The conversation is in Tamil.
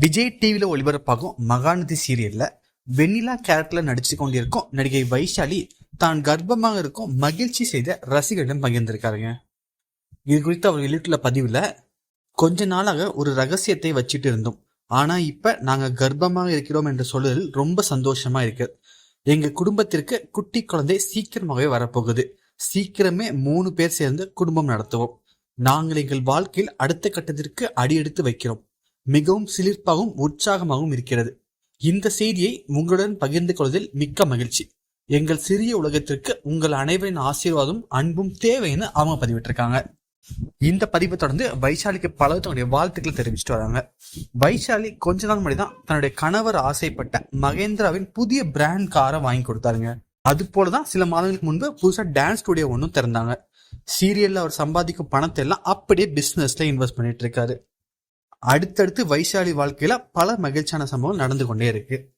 விஜய் டிவியில் ஒளிபரப்பாகும் மகாநதி சீரியல்ல வெண்ணிலா கேரக்டர்ல நடிச்சு கொண்டிருக்கும் நடிகை வைஷாலி தான் கர்ப்பமாக இருக்கும் மகிழ்ச்சி செய்த ரசிகர்களிடம் பகிர்ந்திருக்காருங்க இது குறித்து அவர் வெளியிட்டுள்ள பதிவுல கொஞ்ச நாளாக ஒரு ரகசியத்தை வச்சுட்டு இருந்தோம். ஆனா இப்ப நாங்க கர்ப்பமாக இருக்கிறோம் என்று சொல்லுதல் ரொம்ப சந்தோஷமா இருக்கு. எங்க குடும்பத்திற்கு குட்டி குழந்தை சீக்கிரமாகவே வரப்போகுது. சீக்கிரமே மூணு பேர் சேர்ந்து குடும்பம் நடத்துவோம். நாங்கள் எங்கள் வாழ்க்கையில் அடுத்த கட்டத்திற்கு அடியெடுத்து வைக்கிறோம். மிகவும் சிலிர்ப்பாகவும் உற்சாகமாகவும் இருக்கிறது. இந்த செய்தியை உங்களுடன் பகிர்ந்து கொள்வதில் மிக்க மகிழ்ச்சி. எங்கள் சிறிய உலகத்திற்கு உங்கள் அனைவரின் ஆசீர்வாதம் அன்பும் தேவைன்னு அவங்க பதிவிட்டிருக்காங்க. இந்த பதிவை தொடர்ந்து வைஷாலிக்கு பலர் தன்னுடைய வாழ்த்துக்களை தெரிவிச்சுட்டு வராங்க. வைஷாலி கொஞ்ச நாள் முன்னாடி தான் தன்னுடைய கணவர் ஆசைப்பட்ட மகேந்திராவின் புதிய பிராண்ட் காரை வாங்கி கொடுத்தாருங்க. அது போலதான் சில மாதங்களுக்கு முன்பு புதுசா டான்ஸ் ஸ்டுடியோ ஒன்றும் திறந்தாங்க. சீரியல்ல அவர் சம்பாதிக்கும் பணத்தை எல்லாம் அப்படியே பிசினஸ்ல இன்வெஸ்ட் பண்ணிட்டு இருக்காரு. அடுத்தடுத்து வைஷாலி வாழ்க்கையில பல மகிழ்ச்சியான சம்பவம் நடந்து கொண்டே இருக்கு.